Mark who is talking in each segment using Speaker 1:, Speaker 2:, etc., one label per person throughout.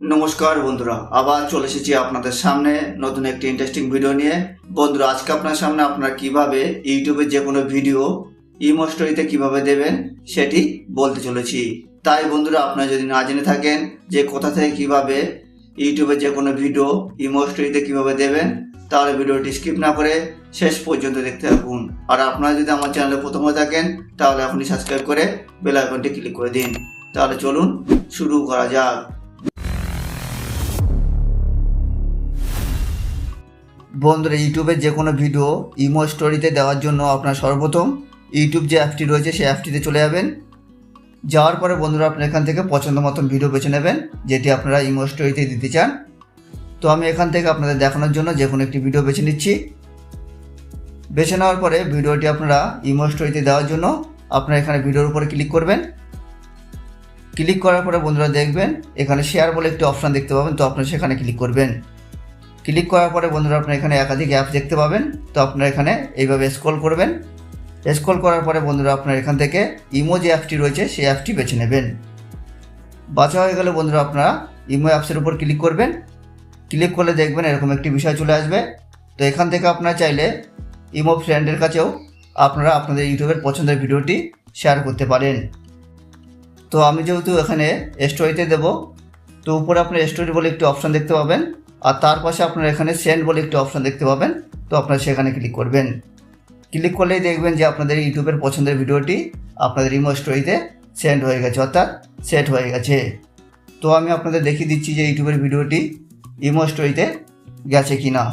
Speaker 1: নমস্কার বন্ধুরা, আবার চলে এসেছি আপনাদের সামনে নতুন একটি ইন্টারেস্টিং ভিডিও নিয়ে। বন্ধুরা, আজকে আপনার সামনে আপনারা কীভাবে ইউটিউবে যে কোনো ভিডিও ইমো স্টোরিতে কীভাবে দেবেন, সেটি বলতে চলেছি। তাই বন্ধুরা, আপনারা যদি না জেনে থাকেন যে কোথা থেকে কীভাবে ইউটিউবে যে কোনো ভিডিও ইমো স্টোরিতে কীভাবে দেবেন, তাহলে ভিডিওটি স্কিপ না করে শেষ পর্যন্ত দেখতে থাকুন। আর আপনারা যদি আমার চ্যানেলে প্রথম হয়ে থাকেন, তাহলে এখনই সাবস্ক্রাইব করে বেল আইকনটি ক্লিক করে দিন। তাহলে চলুন শুরু করা যাক। বন্ধুরা ইউটিউবে যে কোনো ভিডিও ইমো স্টোরিতে দেওয়ার জন্য আপনার সর্বপ্রথম ইউটিউব যে অ্যাপটি রয়েছে, সেই অ্যাপটিতে চলে যাবেন। যাওয়ার পরে বন্ধুরা, আপনি এখান থেকে পছন্দ মতন ভিডিও বেছে নেবেন, যেটি আপনারা ইমো স্টোরিতে দিতে চান। তো আমি এখান থেকে আপনাদের দেখানোর জন্য যে কোনো একটি ভিডিও বেছে নিচ্ছি। বেছে নেওয়ার পরে ভিডিওটি আপনারা ইমো স্টোরিতে দেওয়ার জন্য আপনারা এখানে ভিডিওর উপরে ক্লিক করবেন। ক্লিক করার পরে বন্ধুরা দেখবেন, এখানে শেয়ার বলে একটি অপশান দেখতে পাবেন, তো আপনারা সেখানে ক্লিক করবেন। ক্লিক করার পরে বন্ধুরা আপনারা এখানে একাধিক অ্যাপ দেখতে পাবেন। তো আপনারা এখানে এইভাবে স্ক্রল করবেন। স্ক্রল করার পরে বন্ধুরা আপনারা এখান থেকে ইমো যে অ্যাপটি রয়েছে, সেই অ্যাপটি বেছে নেবেন। বাছা হয়ে গেলে বন্ধুরা আপনারা ইমো অ্যাপসের উপর ক্লিক করবেন। ক্লিক করলে দেখবেন এরকম একটি বিষয় চলে আসবে। তো এখান থেকে আপনারা চাইলে ইমো ফ্রেন্ডের কাছেও আপনারা আপনাদের ইউটিউবের পছন্দের ভিডিওটি শেয়ার করতে পারেন। তো আমি যেহেতু এখানে স্টোরিতে দেব, তো উপরে আপনার স্টোরি বলে একটি অপশান দেখতে পাবেন। আর তার পাশে আপনারা এখানে সেন্ড বলে একটি অপশান দেখতে পাবেন। তো আপনারা সেখানে ক্লিক করবেন। ক্লিক করলেই দেখবেন যে আপনাদের ইউটিউবের পছন্দের ভিডিওটি আপনাদের ইমো স্টোরিতে সেন্ড হয়ে গেছে, অর্থাৎ সেট হয়ে গেছে। তো আমি আপনাদের দেখিয়ে দিচ্ছি যে ইউটিউবের ভিডিওটি ইমো স্টোরিতে গেছে কি না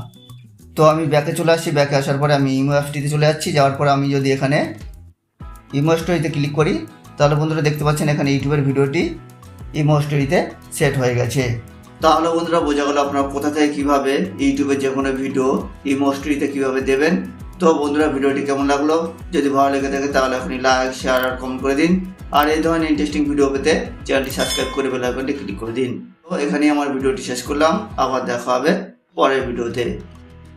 Speaker 1: তো আমি ব্যাকে চলে আসছি। ব্যাকে আসার পরে আমি ইমো অ্যাপটিতে চলে যাচ্ছি। যাওয়ার পরে আমি যদি এখানে ইমো স্টোরিতে ক্লিক করি, তাহলে বন্ধুরা দেখতে পাচ্ছেন এখানে ইউটিউবের ভিডিওটি ইমো স্টোরিতে সেট হয়ে গেছে। তাহলে বন্ধুরা বোঝা গেল আপনারা কোথা থেকে কীভাবে ইউটিউবে যে কোনো ভিডিও ইমোস্ট্রিতে কীভাবে দেবেন। তো বন্ধুরা, ভিডিওটি কেমন লাগল? যদি ভালো লেগে থাকে তাহলে আপনি লাইক শেয়ার আর কমেন্ট করে দিন। আর এই ধরনের ইন্টারেস্টিং ভিডিও পেতে চ্যানেলটি সাবস্ক্রাইব করে বেল আইকনটি ক্লিক করে দিন। তো এখানেই আমার ভিডিওটি শেষ করলাম। আবার দেখা হবে পরের ভিডিওতে।